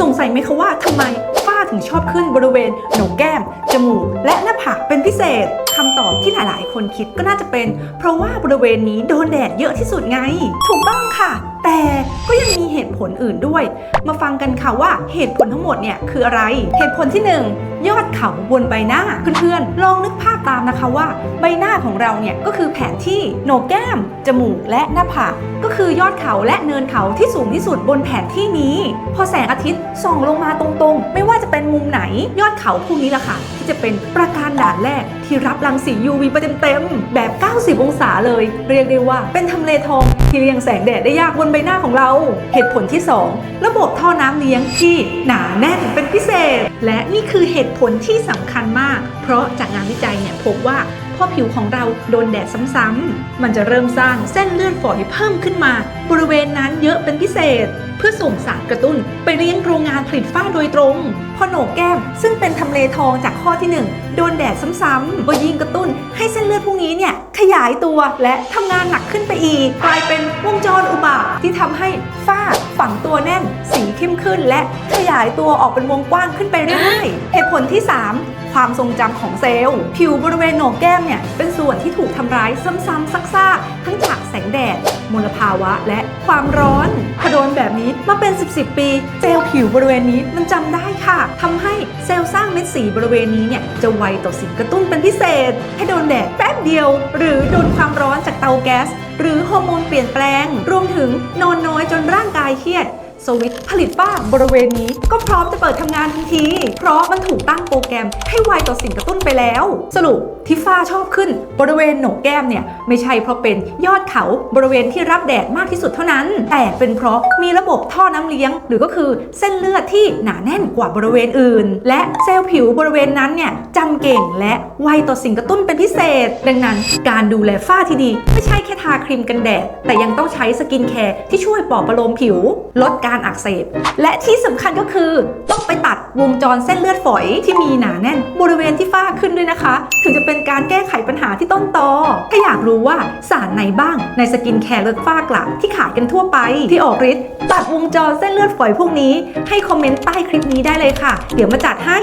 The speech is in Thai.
สงสัยไหมคะว่าทำไม ถึงชอบขึ้นบริเวณโหนกแก้ม จมูก และหน้าผากเป็นพิเศษคำตอบที่หลายๆ คนคิดก็น่าจะเป็น เพราะว่าบริเวณนี้โดนแดดเยอะที่สุดไง ถูกต้องค่ะ แต่ก็ยังมีเหตุผลอื่นด้วย มาฟังกันค่ะว่าเหตุผลทั้งหมดเนี่ยคืออะไร เหตุผลที่หนึ่งยอดเขาบนใบหน้า เพื่อนๆ ลองนึกภาพตามนะคะว่า ใบหน้าของเราเนี่ยก็คือแผนที่โหนกแก้ม จมูกและหน้าผากก็คือยอดเขาและเนินเขาที่สูงที่สุดบนแผนที่นี้ พอแสงอาทิตย์ส่องลงมาตรงๆไม่ มุมไหน ยอดเขาพวกนี้แหละค่ะ ที่จะเป็นประการด่านแรกที่รับรังสี UV ไปเต็มๆแบบ 90 องศาเลย เรียกได้ว่าเป็นทำเลทองที่เลี้ยงแสงแดดได้ยากบนใบหน้าของเรา เหตุผลที่ 2 ระบบท่อน้ำเลี้ยงที่หนาแน่นเป็นพิเศษ และนี่คือเหตุผลที่สำคัญมาก เพราะจากงานวิจัยเนี่ยพบว่า อผิวของเราโดนแดดซ้ำๆมันจะเริ่มสร้างเส้นเลือดฝอยเพิ่มขึ้นมา บริเวณนั้นเยอะเป็นพิเศษ เพื่อส่งสารกระตุ้นไปเลี้ยงโรงงานผลิตฝ้าโดยตรงพอโหนกแก้มซึ่งเป็นทำเลทองจากข้อที่ 1 โดนแดดซ้ำๆก็ยิ่งกระตุ้นให้เส้นเลือดพวกนี้เนี่ยขยายตัวและทำงานหนักขึ้นไปอีก กลายเป็นวงจรอุบาทที่ทำให้ฝ้าฝังตัวแน่น สีเข้มขึ้นและขยายตัวออกเป็นวงกว้างขึ้นไปเรื่อยๆเหตุผลที่ 3 ความทรงจำของเซลล์ ผิวบริเวณโหนกแก้มเนี่ยเป็นส่วนที่ถูกทำร้ายซ้ำๆซักๆทั้งจากแสงแดดมลภาวะและความร้อนพอโดนแบบนี้มาเป็น 10 10ปี เซลล์ผิวบริเวณนี้มันจำได้ค่ะทำให้เซลล์สร้างเม็ดสีบริเวณนี้เนี่ยจะไวต่อสิ่งกระตุ้นเป็นพิเศษ ให้โดนแดดแป๊บเดียว หรือโดนความร้อนจากเตาแก๊ส หรือฮอร์โมนเปลี่ยนแปลง รวมถึงนอนน้อยจนร่างกายเครียด สวิตผลิตฝ้าบริเวณนี้ก็พร้อมจะเปิดทำงานทันที เพราะมันถูกตั้งโปรแกรมให้ไวต่อสิ่งกระตุ้นไปแล้ว สรุปที่ฝ้าชอบขึ้นบริเวณหนกแก้มเนี่ยไม่ใช่เพราะเป็นยอดเขาบริเวณที่รับแดดมากที่สุดเท่านั้น แต่เป็นเพราะมีระบบท่อน้ำเลี้ยง หรือก็คือเส้นเลือดที่หนาแน่นกว่าบริเวณอื่น และเซลล์ผิวบริเวณนั้นเนี่ยจำเก่งและไวต่อสิ่งกระตุ้นเป็นพิเศษ ดังนั้น การดูแลฝ้าที่ดี ไม่ใช่แค่ทาครีมกันแดด แต่ยังต้องใช้สกินแคร์ที่ช่วยปลอบประโลมผิว ลดการอักเสบ และที่สำคัญก็คือต้องไปตัดวงจรเส้นเลือดฝอยที่มีหนาแน่น บริเวณที่ฝ้าขึ้นด้วยนะคะ ถึงจะเป็นการแก้ไขปัญหาที่ต้นตอถ้าอยากรู้ว่าสารไหนบ้างในสกินแคร์ลดฝ้ากระที่ขายกันทั่วไป ที่ออกฤทธิ์ตัดวงจรเส้นเลือดฝอยพวกนี้ ให้คอมเมนต์ใต้คลิปนี้ได้เลยค่ะ เดี๋ยวมาจัดให้